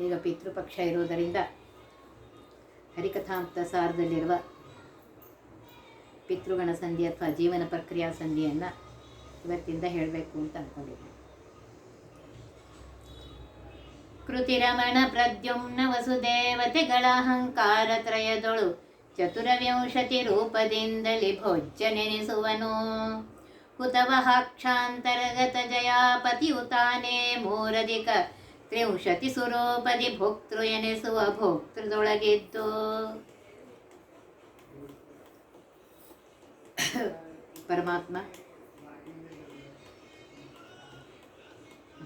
ಈಗ ಪಿತೃಪಕ್ಷ ಇರುವುದರಿಂದ ಹರಿಕಥಾಂತ ಸಾರದಲ್ಲಿರುವ ಪಿತೃಗಣ ಸಂಧಿ ಅಥವಾ ಜೀವನ ಪ್ರಕ್ರಿಯಾ ಸಂಧಿಯನ್ನು ಇವತ್ತಿಂದ ಹೇಳಬೇಕು ಅಂತ ಅಂದ್ಕೊಂಡಿದ್ದೀನಿ ಕೃತಿರಮಣ ಪ್ರದ್ಯುಮ್ನ ವಸುದೇವತೆಗಳ ಅಹಂಕಾರ ತ್ರಯದೊಳು ಚತುರವಿಂಶತಿ ರೂಪದಿಂದಲಿ ಭೋಜ್ಯ ನೆನೆಸುವನು ಕುತವಹಾಕ್ಷಾಂತರ್ಗತ ಜಯಾಪತಿಯು ತಾನೇ ಮೂರಧಿಕ ತ್ರಿಂಶತಿ ಸುರೂಪದಿ ಭೋಕ್ತೃ ಎನಿಸುವ ಭೋಕ್ತೃದೊಳಗಿದ್ದು. ಪರಮಾತ್ಮ.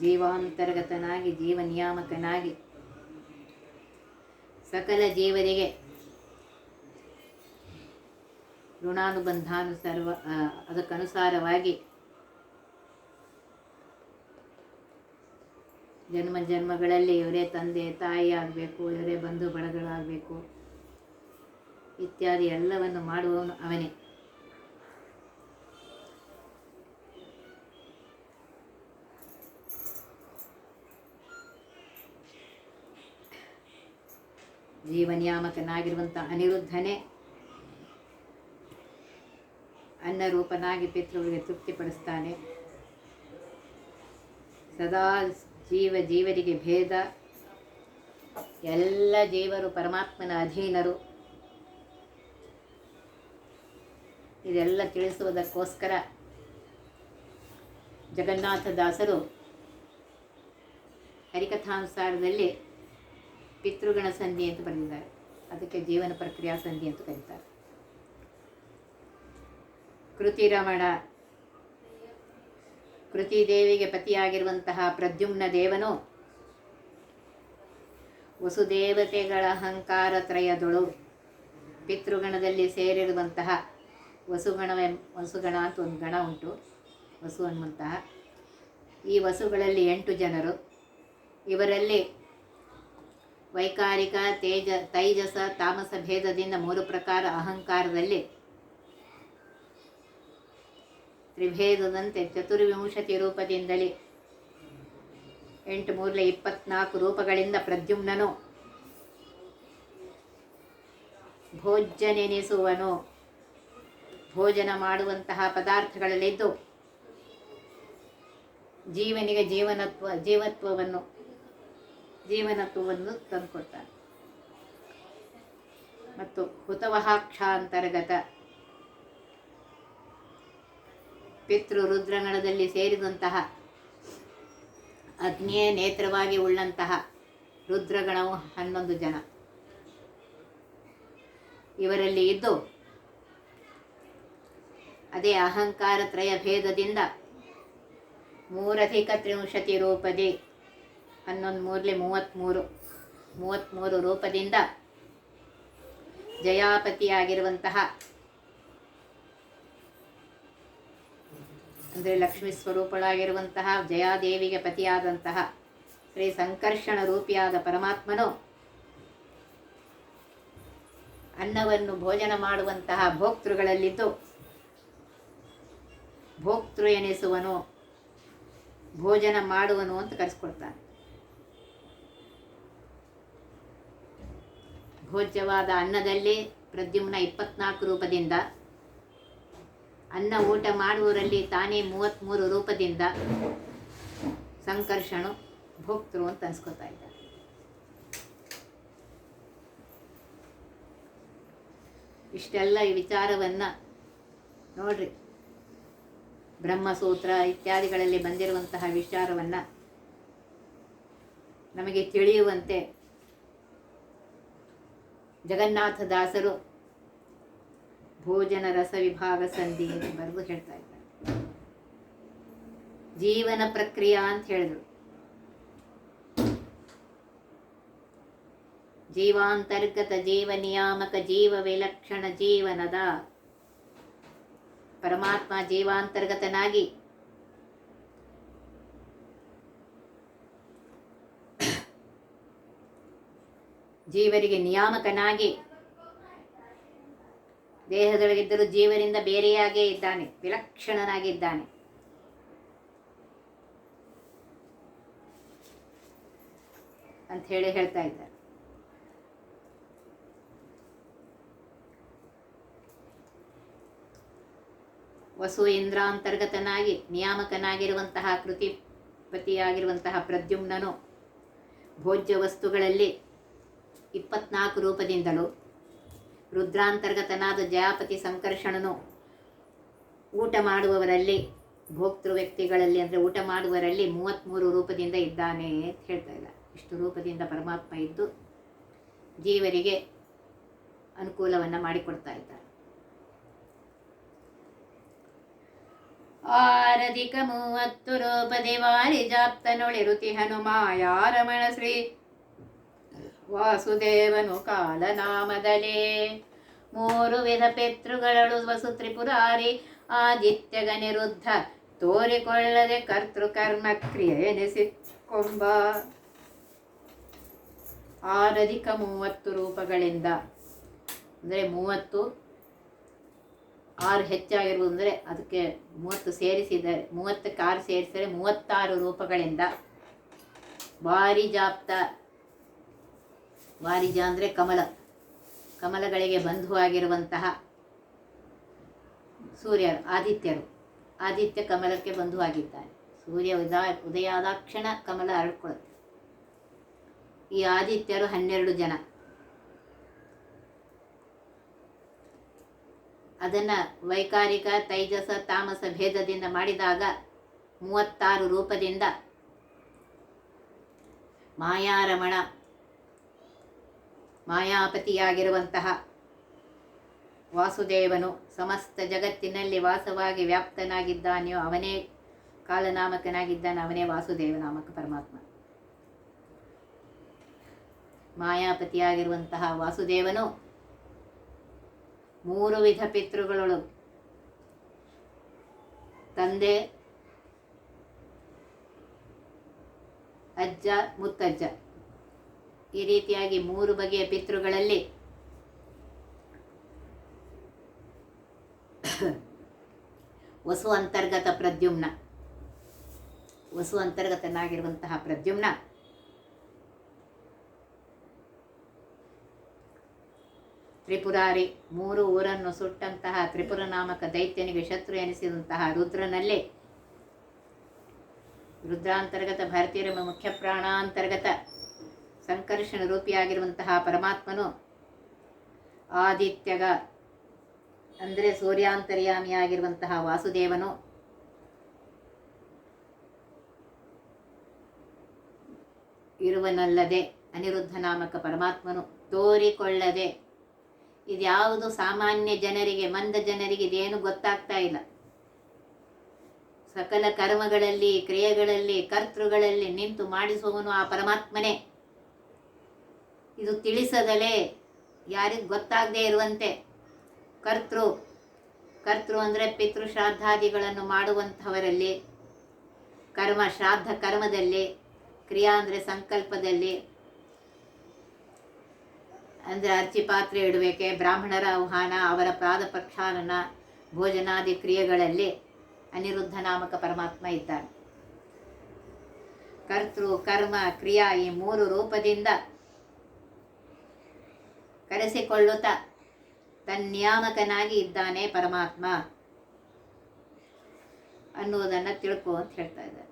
ಜೀವಾಂತರ್ಗತನಾಗಿ ಜೀವ ನಿಯಾಮಕನಾಗಿ ಸಕಲ ಜೀವರಿಗೆ ಋಣಾನುಬಂಧಾನುಸಾರ ಅದಕ್ಕನುಸಾರವಾಗಿ ಜನ್ಮ ಜನ್ಮಗಳಲ್ಲಿ ಇವರೇ ತಂದೆ, ತಾಯಿ ಆಗಬೇಕು, ಇವರೇ ಬಂಧು ಬಳಗಗಳಾಗಬೇಕು ಇತ್ಯಾದಿ ಎಲ್ಲವನ್ನು ಮಾಡುವವನು ಅವನೇ. ಜೀವನಿಯಾಮಕನಾಗಿರುವಂಥ ಅನಿರುದ್ಧನೇ ಅನ್ನರೂಪನಾಗಿ ಪಿತೃಗಳಿಗೆ ತೃಪ್ತಿಪಡಿಸ್ತಾನೆ. ಸದಾ ಜೀವ ಜೀವರಿಗೆ ಭೇದ. ಎಲ್ಲ ಜೀವರು ಪರಮಾತ್ಮನ ಅಧೀನರು. ಇದೆಲ್ಲ ತಿಳಿಸುವುದಕ್ಕೋಸ್ಕರ ಜಗನ್ನಾಥದಾಸರು ಹರಿಕಥಾನುಸಾರದಲ್ಲಿ ಪಿತೃಗಣ ಸಂಧಿ ಅಂತ ಬರೆದಿದ್ದಾರೆ. ಅದಕ್ಕೆ ಜೀವನ ಪ್ರಕ್ರಿಯಾ ಸಂಧಿ ಅಂತ ಕರೀತಾರೆ. ಕೃತಿರಮಣ ಕೃತಿದೇವಿಗೆ ಪತಿಯಾಗಿರುವಂತಹ ಪ್ರದ್ಯುಮ್ನ ದೇವನು ವಸುದೇವತೆಗಳ ಅಹಂಕಾರ ತ್ರಯದೊಳು ಪಿತೃಗಣದಲ್ಲಿ ಸೇರಿರುವಂತಹ ವಸುಗಣವೆ ವಸುಗಣ ಅಂತ ಒಂದು ಗಣ ಉಂಟು, ವಸು ಅನ್ನುವಂತಹ. ಈ ವಸುಗಳಲ್ಲಿ ಎಂಟು ಜನರು. ಇವರಲ್ಲಿ ವೈಕಾರಿಕ, ತೇಜ, ತೈಜಸ, ತಾಮಸ ಭೇದದಿಂದ ಮೂರು ಪ್ರಕಾರ ಅಹಂಕಾರದಲ್ಲಿ ತ್ರಿಭೇದದಂತೆ ಚತುರ್ವಿಂಶತಿ ರೂಪದಿಂದಲೇ. ಎಂಟು ಮೂರಲೆ ಇಪ್ಪತ್ನಾಲ್ಕು ರೂಪಗಳಿಂದ ಪ್ರದ್ಯುಮ್ನನು. ಭೋಜನೆನಿಸುವನು. ಭೋಜನ ಮಾಡುವಂತಹ ಪದಾರ್ಥಗಳಲ್ಲಿದ್ದು ಜೀವನಿಗೆ ಜೀವನತ್ವ, ಜೀವತ್ವವನ್ನು, ಜೀವನತ್ವವನ್ನು ತಂದುಕೊಡ್ತಾನೆ. ಮತ್ತು ಹುತವಹಾಕ್ಷಾಂತರ್ಗತ ಪಿತೃ ರುದ್ರಗಣದಲ್ಲಿ ಸೇರಿದಂತಹ ಅಗ್ನಿಯೇ ನೇತ್ರವಾಗಿ ಉಳ್ಳಂತಹ ರುದ್ರಗಣವು ಹನ್ನೊಂದು ಜನ. ಇವರಲ್ಲಿ ಇದ್ದು ಅದೇ ಅಹಂಕಾರ ತ್ರಯ ಭೇದದಿಂದ ಮೂರಧಿಕ ತ್ರಿಂಶತಿ ರೂಪದಿ ಹನ್ನೊಂದು ಮೂರಲಿ ಮೂವತ್ತ್ಮೂರು ಮೂವತ್ತ್ಮೂರು ರೂಪದಿಂದ ಜಯಾಪತಿಯಾಗಿರುವಂತಹ ಅಂದರೆ ಲಕ್ಷ್ಮೀ ಸ್ವರೂಪಳಾಗಿರುವಂತಹ ಜಯಾದೇವಿಗೆ ಪತಿಯಾದಂತಹ ಶ್ರೀ ಸಂಕರ್ಷಣ ರೂಪಿಯಾದ ಪರಮಾತ್ಮನು ಅನ್ನವನ್ನು ಭೋಜನ ಮಾಡುವಂತಹ ಭೋಕ್ತೃಗಳಲ್ಲಿದ್ದು ಭೋಕ್ತೃ ಎನಿಸುವನು, ಭೋಜನ ಮಾಡುವನು ಅಂತ ಕರೆಸ್ಕೊಳ್ತಾನೆ ಭೋಜ್ಯವಾದ ಅನ್ನದಲ್ಲಿ ಪ್ರದ್ಯುಮ್ನ ಇಪ್ಪತ್ನಾಲ್ಕು ರೂಪದಿಂದ ಅನ್ನ ಊಟ ಮಾಡುವವರಲ್ಲಿ ತಾನೇ ಮೂವತ್ತ್ಮೂರು ರೂಪದಿಂದ ಸಂಕರ್ಷಣು ಭೋಕ್ತರು ಅಂತ ಅನ್ಸ್ಕೊತಾ ಇದ್ದಾರೆ. ಇಷ್ಟೆಲ್ಲ ಈ ವಿಚಾರವನ್ನು ನೋಡ್ರಿ. ಬ್ರಹ್ಮಸೂತ್ರ ಇತ್ಯಾದಿಗಳಲ್ಲಿ ಬಂದಿರುವಂತಹ ವಿಚಾರವನ್ನು ನಮಗೆ ತಿಳಿಯುವಂತೆ ಜಗನ್ನಾಥದಾಸರು ಭೋಜನ ರಸ ವಿಭಾಗ ಸಂಧಿ ಅಂತ ಬರೆದು ಹೇಳ್ತಾ ಇದ್ದಾರೆ. ಜೀವನ ಪ್ರಕ್ರಿಯೆ ಅಂತ ಹೇಳಿದ್ರು. ಜೀವಾಂತರ್ಗತ ಜೀವ ನಿಯಾಮಕ ಜೀವ ವಿಲಕ್ಷಣ ಜೀವನದ ಪರಮಾತ್ಮ ಜೀವಾಂತರ್ಗತನಾಗಿ ಜೀವರಿಗೆ ನಿಯಾಮಕನಾಗಿ ದೇಹದೊಳಗಿದ್ದರೂ ಜೀವನಿಂದ ಬೇರೆಯಾಗೇ ಇದ್ದಾನೆ, ವಿಲಕ್ಷಣನಾಗಿದ್ದಾನೆ. ಅಂತ ಹೇಳಿ ಹೇಳ್ತಾ ಇದ್ದಾರೆ. ವಸು ಇಂದ್ರಾಂತರ್ಗತನಾಗಿ ನಿಯಾಮಕನಾಗಿರುವಂತಹ ಕೃತಿಪತಿಯಾಗಿರುವಂತಹ ಪ್ರದ್ಯುಮ್ನನು ಭೋಜ್ಯ ವಸ್ತುಗಳಲ್ಲಿ ಇಪ್ಪತ್ನಾಲ್ಕು ರೂಪದಿಂದಲೂ ರುದ್ರಾಂತರ್ಗತನಾದ ಜಯಾಪತಿ ಸಂಕರ್ಷಣನು ಊಟ ಮಾಡುವವರಲ್ಲಿ, ಭೋಕ್ತೃ ವ್ಯಕ್ತಿಗಳಲ್ಲಿ, ಅಂದರೆ ಊಟ ಮಾಡುವರಲ್ಲಿ ಮೂವತ್ತ್ಮೂರು ರೂಪದಿಂದ ಇದ್ದಾನೆ ಅಂತ ಹೇಳ್ತಾ ಇಲ್ಲ ಇಷ್ಟು ರೂಪದಿಂದ ಪರಮಾತ್ಮ ಇದ್ದು ಜೀವರಿಗೆ ಅನುಕೂಲವನ್ನು ಮಾಡಿಕೊಡ್ತಾ ಇದ್ದಾರೆ ಆರಧಿಕ ಮೂವತ್ತು ರೂಪದಿ ವಾರಿ ಜಾಪ್ತನೊಳಿರುತಿ ಹನುಮಾಯಾರಮಣ ಶ್ರೀ ವಾಸುದೇವನು ಕಾಲನಾಮದಲೇ ಮೂರು ವಿಧ ಪಿತೃಗಳು ವಸು ತ್ರಿಪುರಾರಿ ಆದಿತ್ಯಗನಿರುದ್ಧ, ತೋರಿಕೊಳ್ಳದೆ ಕರ್ತೃಕರ್ಮ ಕ್ರಿಯೆ ಎನಿಸಿಕೊಂಬ. ಆರಧಿಕ ಮೂವತ್ತು ರೂಪಗಳಿಂದ, ಅಂದರೆ ಮೂವತ್ತು, ಆರು ಹೆಚ್ಚಾಗಿರುವುದು ಅಂದರೆ ಅದಕ್ಕೆ ಮೂವತ್ತು ಸೇರಿಸಿದರೆ, ಮೂವತ್ತಕ್ಕೆ ಆರು ಸೇರಿಸಿದರೆ ಮೂವತ್ತಾರು ರೂಪಗಳಿಂದ. ವಾರಿಜಾಪ್ತ ವಾರಿಜ ಅಂದರೆ ಕಮಲ. ಕಮಲಗಳಿಗೆ ಬಂಧುವಾಗಿರುವಂತಹ ಸೂರ್ಯ ಆದಿತ್ಯರು. ಆದಿತ್ಯ ಕಮಲಕ್ಕೆ ಬಂಧುವಾಗಿದ್ದಾರೆ ಸೂರ್ಯ ಉದಾ, ಉದಯ ಆದಾಕ್ಷಣ ಕಮಲ ಹರಡ್ಕೊಳ್ಳುತ್ತೆ ಈ ಆದಿತ್ಯರು ಹನ್ನೆರಡು ಜನ. ಅದನ್ನು ವೈಕಾರಿಕ, ತೈಜಸ, ತಾಮಸ ಭೇದದಿಂದ ಮಾಡಿದಾಗ ಮೂವತ್ತಾರು ರೂಪದಿಂದ ಮಾಯಾರಮಣ ಮಾಯಾಪತಿಯಾಗಿರುವಂತಹ ವಾಸುದೇವನು ಸಮಸ್ತ ಜಗತ್ತಿನಲ್ಲಿ ವಾಸವಾಗಿ ವ್ಯಾಪ್ತನಾಗಿದ್ದಾನೆಯೋ ಅವನೇ ಕಾಲನಾಮಕನಾಗಿದ್ದಾನೆ, ಅವನೇ ವಾಸುದೇವ ನಾಮಕ ಪರಮಾತ್ಮ. ಮಾಯಾಪತಿಯಾಗಿರುವಂತಹ ವಾಸುದೇವನು ಮೂರು ವಿಧ ಪಿತೃಗಳು ತಂದೆ, ಅಜ್ಜ, ಮುತ್ತಜ್ಜ. ಈ ರೀತಿಯಾಗಿ ಮೂರು ಬಗೆಯ ಪಿತೃಗಳಲ್ಲಿ ವಸು ಅಂತರ್ಗತ ಪ್ರದ್ಯುಮ್ನ. ವಸು ಅಂತರ್ಗತನಾಗಿರುವಂತಹ ಪ್ರದ್ಯುಮ್ನ. ತ್ರಿಪುರಾರಿ ಮೂರು ಊರನ್ನು ಸುಟ್ಟಂತಹ ತ್ರಿಪುರ ನಾಮಕ ದೈತ್ಯನಿಗೆ ಶತ್ರು ಎನಿಸಿದಂತಹ ರುದ್ರನಲ್ಲಿ ರುದ್ರಾಂತರ್ಗತ ಭಾರತೀಯರ ಮುಖ್ಯ ಪ್ರಾಣಾಂತರ್ಗತ ಸಂಕರ್ಷಣ ರೂಪಿಯಾಗಿರುವಂತಹ ಪರಮಾತ್ಮನು ಆದಿತ್ಯಗ, ಅಂದರೆ ಸೂರ್ಯಾಂತರ್ಯಾಮಿಯಾಗಿರುವಂತಹ ವಾಸುದೇವನು. ಇರುವನಲ್ಲದೆ ಅನಿರುದ್ಧ ನಾಮಕ ಪರಮಾತ್ಮನು ತೋರಿಕೊಳ್ಳದೆ ಇದ್ಯಾವುದು ಸಾಮಾನ್ಯ ಜನರಿಗೆ, ಮಂದ ಜನರಿಗೆ ಇದೇನು ಗೊತ್ತಾಗ್ತಾ ಇಲ್ಲ. ಸಕಲ ಕರ್ಮಗಳಲ್ಲಿ, ಕ್ರಿಯೆಗಳಲ್ಲಿ, ಕರ್ತೃಗಳಲ್ಲಿ ನಿಂತು ಮಾಡಿಸುವವನು ಆ ಪರಮಾತ್ಮನೇ. ಇದು ತಿಳಿಸದಲೇ ಯಾರಿಗೂ ಗೊತ್ತಾಗದೇ ಇರುವಂತೆ. ಕರ್ತೃ ಕರ್ತೃ ಅಂದರೆ ಪಿತೃ ಶ್ರಾದ್ದಾದಿಗಳನ್ನು ಮಾಡುವಂಥವರಲ್ಲಿ, ಕರ್ಮ, ಶ್ರಾದ್ದ ಕರ್ಮದಲ್ಲಿ, ಕ್ರಿಯಾ ಅಂದರೆ ಸಂಕಲ್ಪದಲ್ಲಿ, ಅಂದರೆ ಅರ್ಚಿ ಪಾತ್ರೆ ಇಡಬೇಕೆ, ಬ್ರಾಹ್ಮಣರ ಆಹ್ವಾನ, ಅವರ ಪ್ರಾದ ಪ್ರಕ್ಷಾಲನ, ಭೋಜನಾದಿ ಕ್ರಿಯೆಗಳಲ್ಲಿ ಅನಿರುದ್ಧ ನಾಮಕ ಪರಮಾತ್ಮ ಇದ್ದಾನೆ. ಕರ್ತೃ, ಕರ್ಮ, ಕ್ರಿಯಾ ಈ ಮೂರು ರೂಪದಿಂದ ಕರೆಸಿಕೊಳ್ಳುತ್ತಾ ತನ್ನಿಯಾಮಕನಾಗಿ ಇದ್ದಾನೆ ಪರಮಾತ್ಮ ಅನ್ನುವುದನ್ನು ತಿಳ್ಕೊ ಅಂತ ಹೇಳ್ತಾ ಇದ್ದಾರೆ.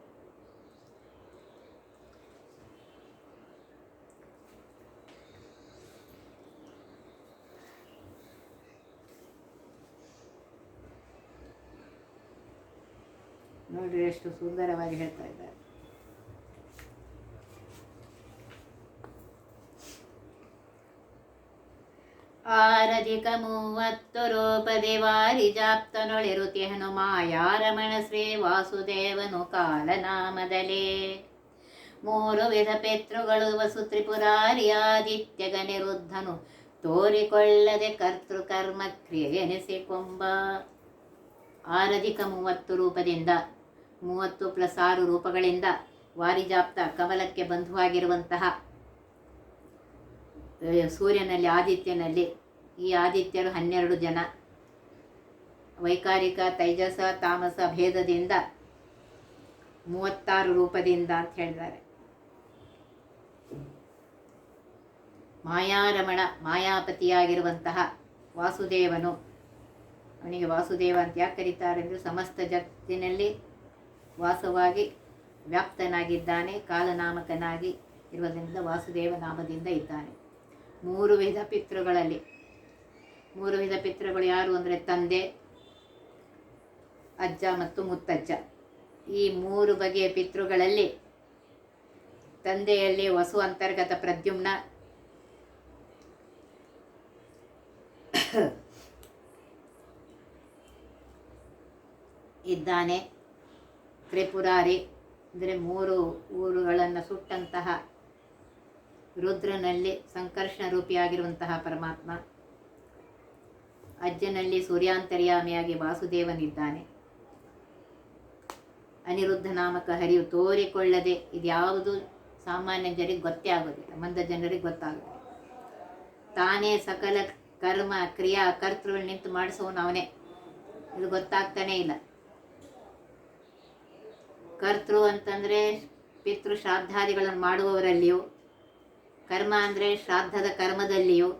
ನೋಡ್ರಿ ಎಷ್ಟು ಸುಂದರವಾಗಿ ಹೇಳ್ತಾ ಇದ್ದಾರೆ. ಆರಧಿಕ ಮೂವತ್ತು ರೂಪದಿ ವಾರಿ ಜಾಪ್ತನೊಳಿರುತಿ ಹನುಮಾಯಾರಮಣ ಶ್ರೀ ವಾಸುದೇವನು ಕಾಲನಾಮದಲೇ. ಮೂರು ವಿಧ ಪಿತೃಗಳು ವಸು ತ್ರಿಪುರಾರಿಯಾದಿತ್ಯ ಗನಿರುದ್ಧನು ತೋರಿಕೊಳ್ಳದೆ ಕರ್ತೃಕರ್ಮ ಕ್ರಿಯೆ ಎನಿಸಿಕೊಂಬ ಆರಧಿಕ ಮೂವತ್ತು ರೂಪದಿಂದ ಮೂವತ್ತು ಪ್ಲಸ್ ಆರು ರೂಪಗಳಿಂದ ವಾರಿಜಾಪ್ತ ಕಮಲಕ್ಕೆ ಬಂಧುವಾಗಿರುವಂತಹ ಸೂರ್ಯನಲ್ಲಿ, ಆದಿತ್ಯನಲ್ಲಿ ಈ ಆದಿತ್ಯರು ಹನ್ನೆರಡು ಜನ. ವೈಕಾರಿಕ, ತೈಜಸ, ತಾಮಸ ಭೇದದಿಂದ ಮೂವತ್ತಾರು ರೂಪದಿಂದ ಅಂತ ಹೇಳಿದ್ದಾರೆ ಮಾಯಾರಮಣ, ಮಾಯಾಪತಿಯಾಗಿರುವಂತಹ ವಾಸುದೇವನು, ಅವನಿಗೆ ವಾಸುದೇವ ಅಂತ ಯಾಕೆ ಕರೀತಾರೆ ಅಂದರೆ ಸಮಸ್ತ ಜಗತ್ತಿನಲ್ಲಿ ವಾಸವಾಗಿ ವ್ಯಾಪ್ತನಾಗಿದ್ದಾನೆ, ಕಾಲನಾಮಕನಾಗಿ ಇರುವುದರಿಂದ ವಾಸುದೇವ ನಾಮದಿಂದ ಇದ್ದಾನೆ. ಮೂರು ವಿಧ ಪಿತೃಗಳಲ್ಲಿ ಮೂರು ವಿಧ ಪಿತೃಗಳು ಯಾರು ಅಂದರೆ ತಂದೆ, ಅಜ್ಜ ಮತ್ತು ಮುತ್ತಜ್ಜ. ಈ ಮೂರು ಬಗೆಯ ಪಿತೃಗಳಲ್ಲಿ ತಂದೆಯಲ್ಲಿ ವಸು ಅಂತರ್ಗತ ಪ್ರದ್ಯುಮ್ನ, ಇದ್ದಾನೆ. ತ್ರಿಪುರಾರಿ ಅಂದರೆ ಮೂರು ಊರುಗಳನ್ನು ಸುಟ್ಟಂತಹ ರುದ್ರನಲ್ಲಿ ಸಂಕರ್ಷಣ ರೂಪಿಯಾಗಿರುವಂತಹ ಪರಮಾತ್ಮ. ಅಜ್ಜನಲ್ಲಿ ಸೂರ್ಯಾಂತರ್ಯಾಮಿಯಾಗಿ ವಾಸುದೇವನಿದ್ದಾನೆ. ಅನಿರುದ್ಧ ನಾಮಕ ಹರಿವು ತೋರಿಕೊಳ್ಳದೆ ಇದ್ಯಾವುದು ಸಾಮಾನ್ಯ ಜನರಿಗೆ ಗೊತ್ತೇ ಆಗೋದಿಲ್ಲ. ಮಂದ ಜನರಿಗೆ ಗೊತ್ತಾಗುತ್ತೆ. ತಾನೇ ಸಕಲ ಕರ್ಮ, ಕ್ರಿಯಾ, ಕರ್ತೃಗಳು ನಿಂತು ಮಾಡಿಸೋನು ಅವನೇ. ಇದು ಗೊತ್ತಾಗ್ತಾನೇ ಇಲ್ಲ. ಕರ್ತೃ ಅಂತಂದರೆ ಪಿತೃ ಶ್ರಾದ್ದಾದಿಗಳನ್ನು ಮಾಡುವವರಲ್ಲಿಯೂ, ಕರ್ಮ ಅಂದರೆ ಶ್ರಾದ್ದದ ಕರ್ಮದಲ್ಲಿಯೂ,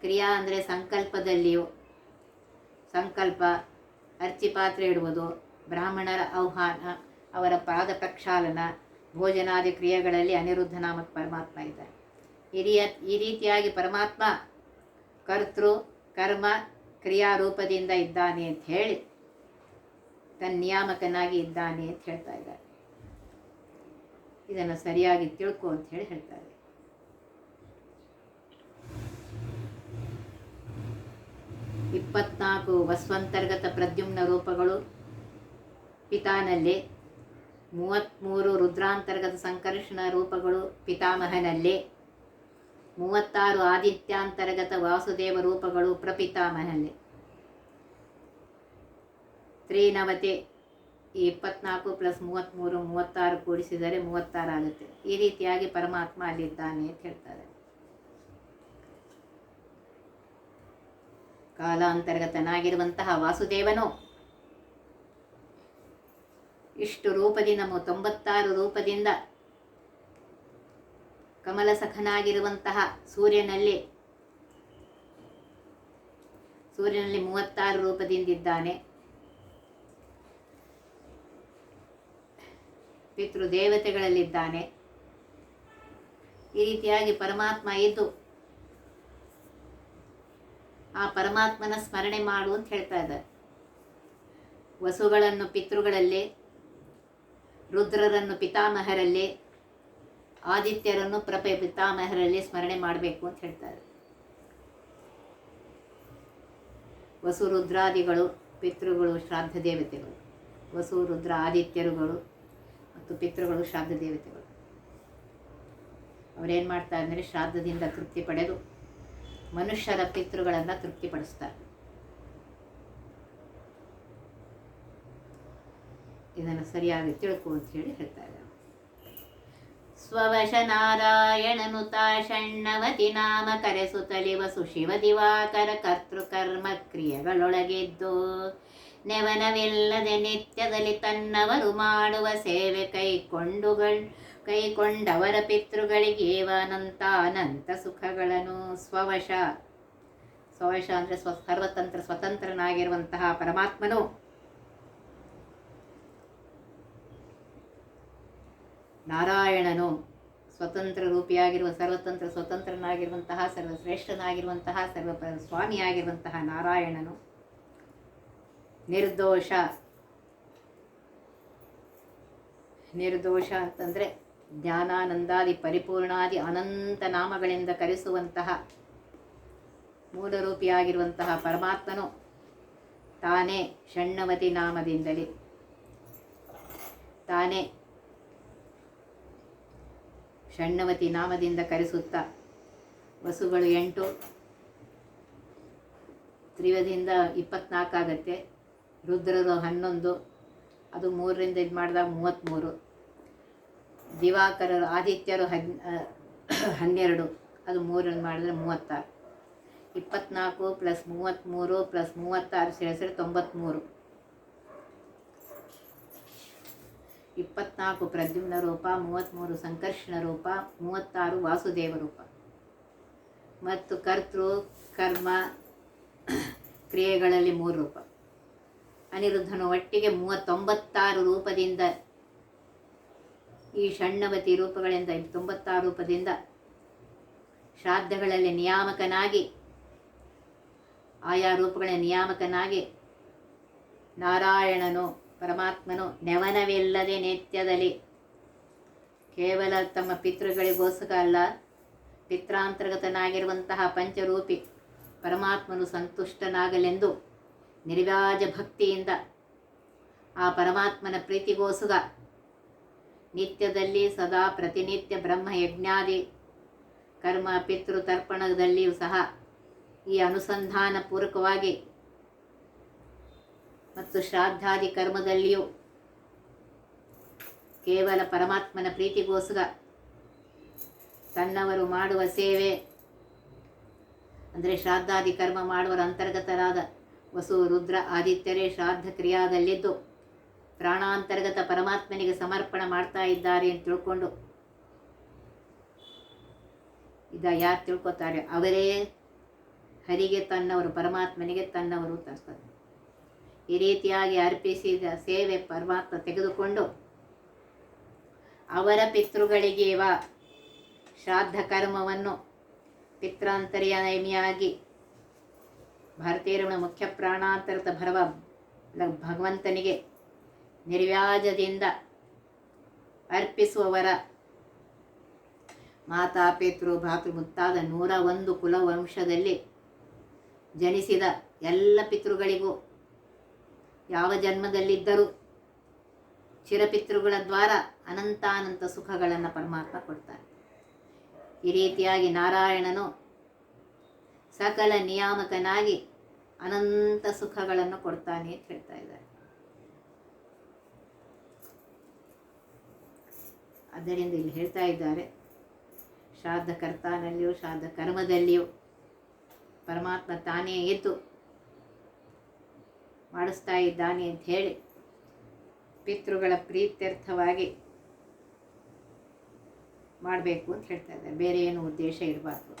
ಕ್ರಿಯಾ ಅಂದರೆ ಸಂಕಲ್ಪದಲ್ಲಿಯೂ ಸಂಕಲ್ಪ ಅರ್ಚಿಪಾತ್ರೆ ಇಡುವುದು, ಬ್ರಾಹ್ಮಣರ ಆಹ್ವಾನ, ಅವರ ಪಾದ ಪ್ರಕ್ಷಾಲನ, ಭೋಜನಾದಿ ಕ್ರಿಯೆಗಳಲ್ಲಿ ಅನಿರುದ್ಧ ನಾಮಕ ಪರಮಾತ್ಮ ಇದ್ದಾರೆ. ಹಿರಿಯ, ಈ ರೀತಿಯಾಗಿ ಪರಮಾತ್ಮ ಕರ್ತೃ, ಕರ್ಮ, ಕ್ರಿಯಾರೂಪದಿಂದ ಇದ್ದಾನೆ ಅಂತ ಹೇಳಿ ತನ್ನ ನಿಯಾಮಕನಾಗಿ ಇದ್ದಾನೆ ಅಂತ ಹೇಳ್ತಾ ಇದ್ದಾರೆ. ಇದನ್ನು ಸರಿಯಾಗಿ ತಿಳ್ಕೊ ಅಂತ ಹೇಳಿ ಹೇಳ್ತಾರೆ ಇಪ್ಪತ್ನಾಲ್ಕು ವಸ್ವಂತರ್ಗತ ಪ್ರದ್ಯುಮ್ನ ರೂಪಗಳು ಪಿತಾನಲ್ಲಿ. ಮೂವತ್ತ್ಮೂರು ರುದ್ರಾಂತರ್ಗತ ಸಂಕರ್ಷಣ ರೂಪಗಳು ಪಿತಾಮಹನಲ್ಲಿ. ಮೂವತ್ತಾರು ಆದಿತ್ಯಾಂತರ್ಗತ ವಾಸುದೇವ ರೂಪಗಳು ಪ್ರಪಿತಾಮಹನಲ್ಲಿ. ತ್ರೀನವತಿ ಈ ಇಪ್ಪತ್ನಾಲ್ಕು ಪ್ಲಸ್ ಮೂವತ್ತ್ಮೂರು ಮೂವತ್ತಾರು ಕೂಡಿಸಿದರೆ ಮೂವತ್ತಾರು ಆಗುತ್ತೆ. ಈ ರೀತಿಯಾಗಿ ಪರಮಾತ್ಮ ಅಲ್ಲಿದ್ದಾನೆ ಅಂತ ಹೇಳ್ತಾರೆ ಕಾಲಾಂತರ್ಗತನಾಗಿರುವಂತಹ ವಾಸುದೇವನು. ಇಷ್ಟು ರೂಪದಿಂದ ನಮ್ಮ ತೊಂಬತ್ತಾರು ರೂಪದಿಂದ ಕಮಲಸಖನಾಗಿರುವಂತಹ ಸೂರ್ಯನಲ್ಲಿ ಸೂರ್ಯನಲ್ಲಿ ಮೂವತ್ತಾರು ರೂಪದಿಂದಿದ್ದಾನೆ. ಪಿತೃದೇವತೆಗಳಲ್ಲಿದ್ದಾನೆ. ಈ ರೀತಿಯಾಗಿ ಪರಮಾತ್ಮ ಇದ್ದು ಆ ಪರಮಾತ್ಮನ ಸ್ಮರಣೆ ಮಾಡು ಅಂತ ಹೇಳ್ತಾ ಇದ್ದಾರೆ. ವಸುಗಳನ್ನು ಪಿತೃಗಳಲ್ಲಿ, ರುದ್ರರನ್ನು ಪಿತಾಮಹರಲ್ಲಿ, ಆದಿತ್ಯರನ್ನು ಪ್ರಪ, ಪಿತಾಮಹರಲ್ಲಿ ಸ್ಮರಣೆ ಮಾಡಬೇಕು ಅಂತ ಹೇಳ್ತಾರೆ ವಸು ರುದ್ರಾದಿಗಳು, ಪಿತೃಗಳು ಶ್ರಾದ್ದ ದೇವತೆಗಳು. ವಸು ರುದ್ರ ಆದಿತ್ಯರುಗಳು ಮತ್ತು ಪಿತೃಗಳು ಶ್ರಾದ್ದ ದೇವತೆಗಳು. ಅವರೇನು ಮಾಡ್ತಾ ಇದ್ದಾರೆ? ಶ್ರಾದ್ದದಿಂದ ತೃಪ್ತಿ ಪಡೆದು ಮನುಷ್ಯರ ಪಿತೃಗಳನ್ನು ತೃಪ್ತಿಪಡಿಸ್ತಾರೆ. ಇದನ್ನು ಸರಿಯಾಗಿ ತಿಳ್ಕೊ ಅಂತ ಹೇಳಿ ಹೇಳ್ತಾ ಇದ್ದಾರೆ. ಸ್ವವಶ ನಾರಾಯಣನು ತಾ ಷಣ್ಣವತಿ ನಾಮ ಕರೆಸುತ್ತಲಿ ವಸು ಶಿವ ದಿವಾಕರ ಕರ್ತೃಕರ್ಮ ಕ್ರಿಯೆಗಳೊಳಗಿದ್ದು, ನೆವನವಿಲ್ಲದೆ ನಿತ್ಯದಲ್ಲಿ ತನ್ನವರು ಮಾಡುವ ಸೇವೆ ಕೈಕೊಂಡುಗಳ್ ಕೈಕೊಂಡವರ ಪಿತೃಗಳಿಗೇವನಂತಾನಂತ ಸುಖಗಳನ್ನು ಸ್ವವಶ. ಸ್ವವಶ ಅಂದರೆ ಸ್ವ, ಸರ್ವತಂತ್ರ, ಸ್ವತಂತ್ರನಾಗಿರುವಂತಹ ಪರಮಾತ್ಮನು. ನಾರಾಯಣನು ಸ್ವತಂತ್ರ ರೂಪಿಯಾಗಿರುವ, ಸರ್ವತಂತ್ರ, ಸ್ವತಂತ್ರನಾಗಿರುವಂತಹ, ಸರ್ವಶ್ರೇಷ್ಠನಾಗಿರುವಂತಹ, ಸರ್ವ ಸ್ವಾಮಿಯಾಗಿರುವಂತಹ ನಾರಾಯಣನು. ನಿರ್ದೋಷ. ನಿರ್ದೋಷ ಅಂತಂದರೆ ಜ್ಞಾನಾನಂದಾದಿ ಪರಿಪೂರ್ಣಾದಿ ಅನಂತ ನಾಮಗಳಿಂದ ಕರೆಸುವಂತಹ ಮೂಲರೂಪಿಯಾಗಿರುವಂತಹ ಪರಮಾತ್ಮನು ತಾನೇ ಷಣ್ಣವತಿ ನಾಮದಿಂದಲೇ. ತಾನೇ ಷಣ್ಣವತಿ ನಾಮದಿಂದ ಕರೆಸುತ್ತಾ ವಸುಗಳು ಎಂಟು ತ್ರಿವದಿಂದ ಇಪ್ಪತ್ನಾಲ್ಕಾಗತ್ತೆ ರುದ್ರರು ಹನ್ನೊಂದು, ಅದು ಮೂರರಿಂದ ಇದು ಮಾಡಿದಾಗ ಮೂವತ್ತ್ಮೂರು. ದಿವಾಕರರು, ಆದಿತ್ಯರು ಹದ್ ಹನ್ನೆರಡು, ಅದು ಮೂರನ್ನು ಮಾಡಿದ್ರೆ ಮೂವತ್ತಾರು. ಇಪ್ಪತ್ನಾಲ್ಕು ಪ್ಲಸ್ ಮೂವತ್ತ್ಮೂರು ಪ್ಲಸ್ ಮೂವತ್ತಾರು ಸೇರಿಸಿದ್ರೆ ತೊಂಬತ್ತ್ಮೂರು. ಇಪ್ಪತ್ನಾಲ್ಕು ಪ್ರದ್ಯುಮ್ನ ರೂಪ, ಮೂವತ್ತ್ಮೂರು ಸಂಕರ್ಷಣ ರೂಪ, ಮೂವತ್ತಾರು ವಾಸುದೇವ ರೂಪ. ಮತ್ತು ಕರ್ತೃ, ಕರ್ಮ, ಕ್ರಿಯೆಗಳಲ್ಲಿ ಮೂರು ರೂಪ. ಅನಿರುದ್ಧನು ಒಟ್ಟಿಗೆ ಮೂವತ್ತೊಂಬತ್ತಾರು ರೂಪದಿಂದ ಈ ಷಣ್ಣವತಿ ರೂಪಗಳಿಂದ ತೊಂಬತ್ತಾರು ರೂಪದಿಂದ ಶ್ರಾದ್ದಗಳಲ್ಲಿ ನಿಯಾಮಕನಾಗಿ, ಆಯಾ ರೂಪಗಳ ನಿಯಾಮಕನಾಗಿ ನಾರಾಯಣನು, ಪರಮಾತ್ಮನು ನೆವನವಿಲ್ಲದೆ ನಿತ್ಯದಲ್ಲಿ ಕೇವಲ ತಮ್ಮ ಪಿತೃಗಳಿಗೋಸ್ಕರ ಅಲ್ಲ, ಪಿತ್ರಾಂತರ್ಗತನಾಗಿರುವಂತಹ ಪಂಚರೂಪಿ ಪರಮಾತ್ಮನು ಸಂತುಷ್ಟನಾಗಲೆಂದು ನಿರ್ವ್ಯಾಜ ಭಕ್ತಿಯಿಂದ ಆ ಪರಮಾತ್ಮನ ಪ್ರೀತಿಗೋಸುಗ ನಿತ್ಯದಲ್ಲಿ ಸದಾ ಪ್ರತಿನಿತ್ಯ ಬ್ರಹ್ಮ ಯಜ್ಞಾದಿ ಕರ್ಮ ಪಿತೃ ತರ್ಪಣದಲ್ಲಿಯೂ ಸಹ ಈ ಅನುಸಂಧಾನ ಪೂರ್ವಕವಾಗಿ ಮತ್ತು ಶ್ರಾದ್ದಾದಿ ಕರ್ಮದಲ್ಲಿಯೂ ಕೇವಲ ಪರಮಾತ್ಮನ ಪ್ರೀತಿಗೋಸ್ಕರ ತನ್ನವರು ಮಾಡುವ ಸೇವೆ, ಅಂದರೆ ಶ್ರಾದ್ದಾದಿ ಕರ್ಮ ಮಾಡುವರ ಅಂತರ್ಗತರಾದ ವಸು ರುದ್ರ ಆದಿತ್ಯರೇ ಶ್ರಾದ್ದ ಕ್ರಿಯಾದಲ್ಲಿದ್ದು ಪ್ರಾಣಾಂತರ್ಗತ ಪರಮಾತ್ಮನಿಗೆ ಸಮರ್ಪಣೆ ಮಾಡ್ತಾ ಇದ್ದಾರೆ ಅಂತ ತಿಳ್ಕೊಂಡು. ಇದ ಯಾರು ತಿಳ್ಕೊತಾರೆ? ಅವರೇ ಹರಿಗೆ ತನ್ನವರು, ಪರಮಾತ್ಮನಿಗೆ ತನ್ನವರು ತರ್ತಾರೆ ಈ ರೀತಿಯಾಗಿ ಅರ್ಪಿಸಿದ ಸೇವೆ ಪರಮಾತ್ಮ ತೆಗೆದುಕೊಂಡು ಅವರ ಪಿತೃಗಳಿಗೇವ ಶ್ರಾದ್ದ ಕರ್ಮವನ್ನು ಪಿತ್ರಾಂತರ್ಯಮಿಯಾಗಿ ಭಾರತೀಯರ ಮುಖ್ಯ ಪ್ರಾಣಾಂತರದ ಭರವ ಭಗವಂತನಿಗೆ ನಿರ್ವ್ಯಾಜದಿಂದ ಅರ್ಪಿಸುವವರ ಮಾತಾ ಪಿತೃ ಭಾತೃ ಮುಂತಾದ ನೂರ ಒಂದು ಕುಲವಂಶದಲ್ಲಿ ಜನಿಸಿದ ಎಲ್ಲ ಪಿತೃಗಳಿಗೂ ಯಾವ ಜನ್ಮದಲ್ಲಿದ್ದರೂ ಚಿರಪಿತೃಗಳ ದ್ವಾರ ಅನಂತಾನಂತ ಸುಖಗಳನ್ನು ಪರಮಾತ್ಮ ಕೊಡ್ತಾರೆ. ಈ ರೀತಿಯಾಗಿ ನಾರಾಯಣನು ಸಕಲ ನಿಯಾಮಕನಾಗಿ ಅನಂತ ಸುಖಗಳನ್ನು ಕೊಡ್ತಾನೆ ಅಂತ ಹೇಳ್ತಾ ಇದ್ದಾರೆ. ಆದ್ದರಿಂದ ಇಲ್ಲಿ ಹೇಳ್ತಾ ಇದ್ದಾರೆ ಶ್ರಾದ್ದ ಕರ್ತಾನಲ್ಲಿಯೂ ಶ್ರಾದ್ದ ಕರ್ಮದಲ್ಲಿಯೂ ಪರಮಾತ್ಮ ತಾನೇ ಎದ್ದು ಮಾಡಿಸ್ತಾ ಇದ್ದಾನೆ ಅಂತ ಹೇಳಿ ಪಿತೃಗಳ ಪ್ರೀತ್ಯರ್ಥವಾಗಿ ಮಾಡಬೇಕು ಅಂತ ಹೇಳ್ತಾ ಇದ್ದಾರೆ. ಬೇರೆ ಏನು ಉದ್ದೇಶ ಇರಬಾರ್ದು.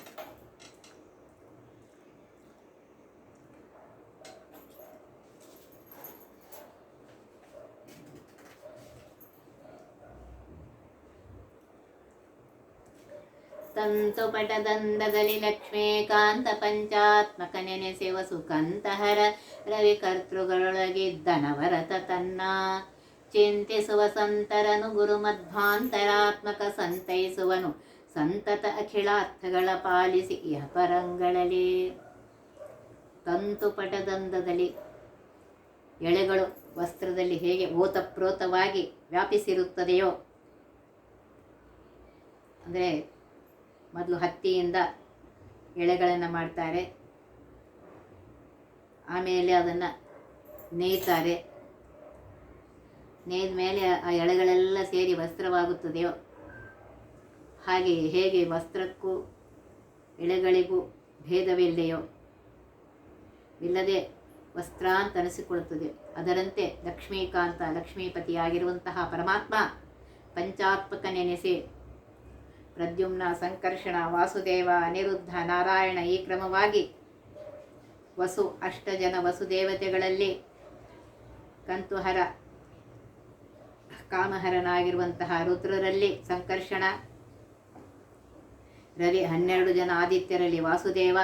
ತಂತು ಪಟದಂದದಲ್ಲಿ ಲಕ್ಷ್ಮೀಕಾಂತ ಪಂಚಾತ್ಮಕ ನೆನೆಸೆವ ಸುಖಂತಹರ ರವಿ ಕರ್ತೃಗಳೊಳಗಿದ್ದ ನವರತ ತನ್ನ. ಚಿಂತಿಸುವ ಸಂತರನು ಗುರು ಮಧ್ವಾಂತರಾತ್ಮಕ ಸಂತೈಸುವನು. ಸಂತತ ಅಖಿಳಾರ್ಥಗಳ ಪಾಲಿಸಿ ಇಹ ಪರಂಗಳಲ್ಲಿ ತಂತು ಪಟದಂದದಲ್ಲಿ ಎಳೆಗಳು ವಸ್ತ್ರದಲ್ಲಿ ಹೇಗೆ ಓತಪ್ರೋತವಾಗಿ ವ್ಯಾಪಿಸಿರುತ್ತದೆಯೋ. ಅಂದರೆ ಮೊದಲು ಹತ್ತಿಯಿಂದ ಎಳೆಗಳನ್ನು ಮಾಡ್ತಾರೆ. ಆಮೇಲೆ ಅದನ್ನು ನೇಯ್ತಾರೆ. ನೇಯ್ದ ಮೇಲೆ ಆ ಎಳೆಗಳೆಲ್ಲ ಸೇರಿ ವಸ್ತ್ರವಾಗುತ್ತದೆಯೋ ಹಾಗೆ ಹೇಗೆ ವಸ್ತ್ರಕ್ಕೂ ಎಳೆಗಳಿಗೂ ಭೇದವಿಲ್ಲದೆಯೋ ಇಲ್ಲದೆ ವಸ್ತ್ರ ಅಂತ ಅನಿಸಿಕೊಳ್ಳುತ್ತದೆ. ಅದರಂತೆ ಲಕ್ಷ್ಮೀಕಾಂತ ಲಕ್ಷ್ಮೀಪತಿಯಾಗಿರುವಂತಹ ಪರಮಾತ್ಮ ಪಂಚಾತ್ಮಕ ನೆನೆಸಿ ಪ್ರದ್ಯುಮ್ನ ಸಂಕರ್ಷಣ, ವಾಸುದೇವ, ಅನಿರುದ್ಧ, ನಾರಾಯಣ ಈ ಕ್ರಮವಾಗಿ ವಸು, ಅಷ್ಟಜನ ವಸುದೇವತೆಗಳಲ್ಲಿ ಕಂತುಹರ, ಕಾಮಹರನಾಗಿರುವಂತಹ ರುದ್ರರಲ್ಲಿ ಸಂಕರ್ಷಣ. ರವಿ ಹನ್ನೆರಡು ಜನ ಆದಿತ್ಯರಲ್ಲಿ ವಾಸುದೇವ.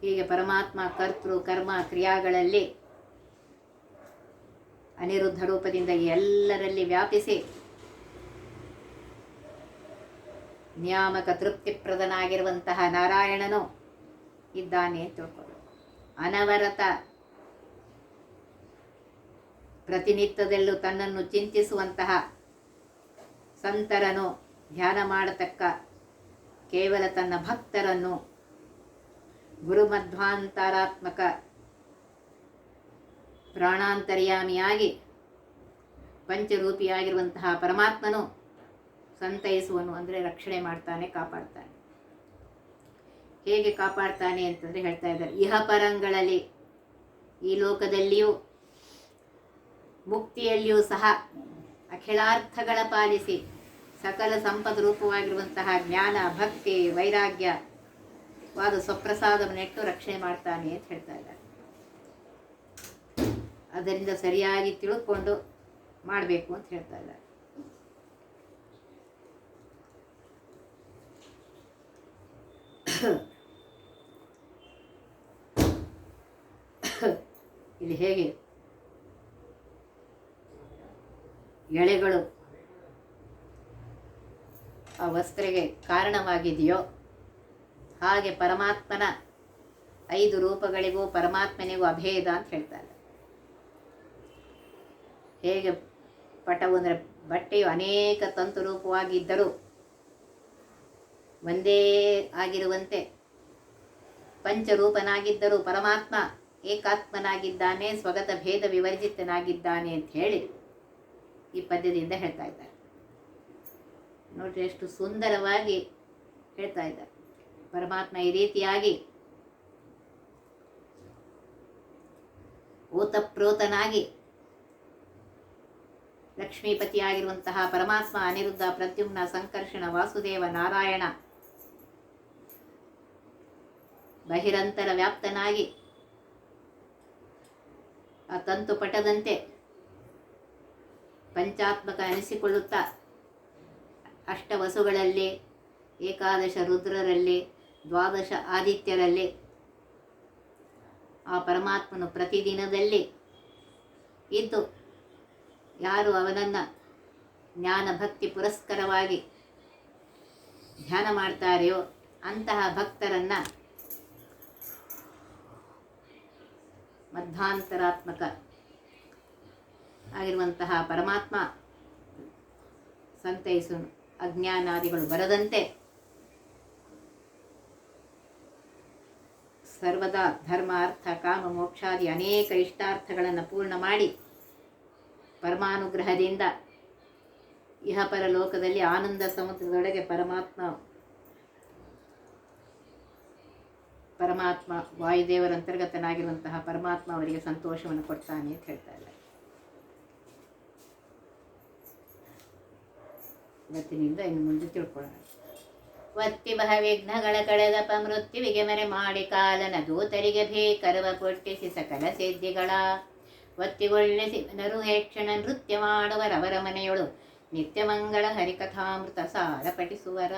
ಹೀಗೆ ಪರಮಾತ್ಮ, ಕರ್ತೃ, ಕರ್ಮ, ಕ್ರಿಯಾಗಳಲ್ಲಿ ಅನಿರುದ್ಧ ರೂಪದಿಂದ ಎಲ್ಲರಲ್ಲಿ ವ್ಯಾಪಿಸಿ ನಿಯಾಮಕ ತೃಪ್ತಿಪ್ರದನಾಗಿರುವಂತಹ ನಾರಾಯಣನು ಇದ್ದಾನೆ ತಿಳ್ಕೊಳ್ಳಿ ಅನವರತ ಪ್ರತಿನಿತ್ಯದಲ್ಲೂ ತನ್ನನ್ನು ಚಿಂತಿಸುವಂತಹ ಸಂತರನು, ಧ್ಯಾನ ಮಾಡತಕ್ಕ ಕೇವಲ ತನ್ನ ಭಕ್ತರನ್ನು ಗುರುಮಧ್ವಾಂತರಾತ್ಮಕ ಪ್ರಾಣಾಂತರ್ಯಾಮಿಯಾಗಿ ಪಂಚರೂಪಿಯಾಗಿರುವಂತಹ ಪರಮಾತ್ಮನು ಸಂತೈಸುವನು ಅಂದರೆ ರಕ್ಷಣೆ ಮಾಡ್ತಾನೆ, ಕಾಪಾಡ್ತಾನೆ. ಹೇಗೆ ಕಾಪಾಡ್ತಾನೆ ಅಂತಂದರೆ ಹೇಳ್ತಾ ಇದ್ದಾರೆ. ಇಹ ಪರಂಗಳಲ್ಲಿ ಈ ಲೋಕದಲ್ಲಿಯೂ ಮುಕ್ತಿಯಲ್ಲಿಯೂ ಸಹ ಅಖಿಲಾರ್ಥಗಳ ಪಾಲಿಸಿ ಸಕಲ ಸಂಪದ ರೂಪವಾಗಿರುವಂತಹ ಜ್ಞಾನ, ಭಕ್ತಿ, ವೈರಾಗ್ಯ ವೈರಾಗ್ಯವಾದ ಸ್ವಪ್ರಸಾದವನ್ನಿಟ್ಟು ರಕ್ಷಣೆ ಮಾಡ್ತಾನೆ ಅಂತ ಹೇಳ್ತಾ ಇದ್ದಾರೆ. ಅದರಿಂದ ಸರಿಯಾಗಿ ತಿಳ್ಕೊಂಡು ಮಾಡಬೇಕು ಅಂತ ಹೇಳ್ತಾ ಇದ್ದಾರೆ. ಇಲ್ಲಿ ಹೇಗೆ? ಎಳೆಗಳು ಆ ವಸ್ತ್ರೆಗೆ ಕಾರಣವಾಗಿದೆಯೋ ಹಾಗೆ ಪರಮಾತ್ಮನ ಐದು ರೂಪಗಳಿಗೂ ಪರಮಾತ್ಮನಿಗೂ ಅಭೇದ ಅಂತ ಹೇಳ್ತಾರೆ. ಹೇಗೆ ಪಟವು ಅಂದರೆ ಬಟ್ಟೆಯು ಅನೇಕ ತಂತು ರೂಪವಾಗಿದ್ದರೂ ಒಂದೇ ಆಗಿರುವಂತೆ. ಪಂಚರೂಪನಾಗಿದ್ದರೂ ಪರಮಾತ್ಮ ಏಕಾತ್ಮನಾಗಿದ್ದಾನೆ, ಸ್ವಗತ ಭೇದ ವಿವರ್ಜಿತನಾಗಿದ್ದಾನೆ ಅಂತ ಹೇಳಿ ಈ ಪದ್ಯದಿಂದ ಹೇಳ್ತಾ ಇದ್ದಾರೆ. ನೋಡ್ರಿ ಎಷ್ಟು ಸುಂದರವಾಗಿ ಹೇಳ್ತಾ ಇದ್ದಾರೆ. ಪರಮಾತ್ಮ ಈ ರೀತಿಯಾಗಿ ಓತಪ್ರೋತನಾಗಿ ಲಕ್ಷ್ಮೀಪತಿಯಾಗಿರುವಂತಹ ಪರಮಾತ್ಮ ಅನಿರುದ್ಧ ಪ್ರದ್ಯುಮ್ನ ಸಂಕರ್ಷಣ ವಾಸುದೇವ ನಾರಾಯಣ ಬಹಿರಂತರ ವ್ಯಾಪ್ತನಾಗಿ ಆ ತಂತು ಪಟದಂತೆ ಪಂಚಾತ್ಮಕ ಅನಿಸಿಕೊಳ್ಳುತ್ತಾ ಅಷ್ಟವಸುಗಳಲ್ಲಿ ಏಕಾದಶ ರುದ್ರರಲ್ಲಿ, ದ್ವಾದಶ ಆದಿತ್ಯರಲ್ಲಿ, ಆ ಪರಮಾತ್ಮನು ಪ್ರತಿದಿನದಲ್ಲಿ ಇದ್ದು ಯಾರು ಅವನನ್ನು ಜ್ಞಾನ ಭಕ್ತಿ ಪುರಸ್ಕರವಾಗಿ ಧ್ಯಾನ ಮಾಡ್ತಾರೆಯೋ ಅಂತಹ ಭಕ್ತರನ್ನು ಮಧ್ವಾಂತರಾತ್ಮಕ ಆಗಿರುವಂತಹ ಪರಮಾತ್ಮ ಸಂತೈಸು ಅಜ್ಞಾನಾದಿಗಳು ಬರದಂತೆ ಸರ್ವದಾ ಧರ್ಮ ಅರ್ಥ ಕಾಮ, ಮೋಕ್ಷಾದಿ ಅನೇಕ ಇಷ್ಟಾರ್ಥಗಳನ್ನು ಪೂರ್ಣ ಮಾಡಿ ಪರಮಾನುಗ್ರಹದಿಂದ ಇಹಪರ ಲೋಕದಲ್ಲಿ ಆನಂದ ಸಮುದ್ರದೊಳಗೆ ಪರಮಾತ್ಮ ಪರಮಾತ್ಮ ವಾಯುದೇವರ ಅಂತರ್ಗತನಾಗಿರುವಂತಹ ಪರಮಾತ್ಮ ಅವರಿಗೆ ಸಂತೋಷವನ್ನು ಕೊಡ್ತಾನೆ ಅಂತ ಹೇಳ್ತಾ ಇದ್ದಾರೆ. ಇವತ್ತಿನಿಂದ ಇನ್ನು ಮುಂದೆ ತಿಳ್ಕೊಳ್ಳೋಣ. ವತ್ತಿ ಬಹ ವಿಘ್ನಗಳ ಕಳೆದಪ ಮೃತ್ಯುವಿಗೆ ಮರೆ ಮಾಡಿ ಕಾಲನ ದೂತರಿಗೆ ಭೇಕರವ ಕೊಟ್ಟಿಸಿ ಸಕಲ ಸಿದ್ಧಿಗಳ. ಒತ್ತಿಗೊಳ್ಳಿಸಿ ನರು ಹೇಕ್ಷಣ ನೃತ್ಯ ಮಾಡುವರವರ ಮನೆಯೊಳು ನಿತ್ಯ ಮಂಗಳ ಹರಿಕಥಾಮೃತ ಸಾರ ಪಠಿಸುವರ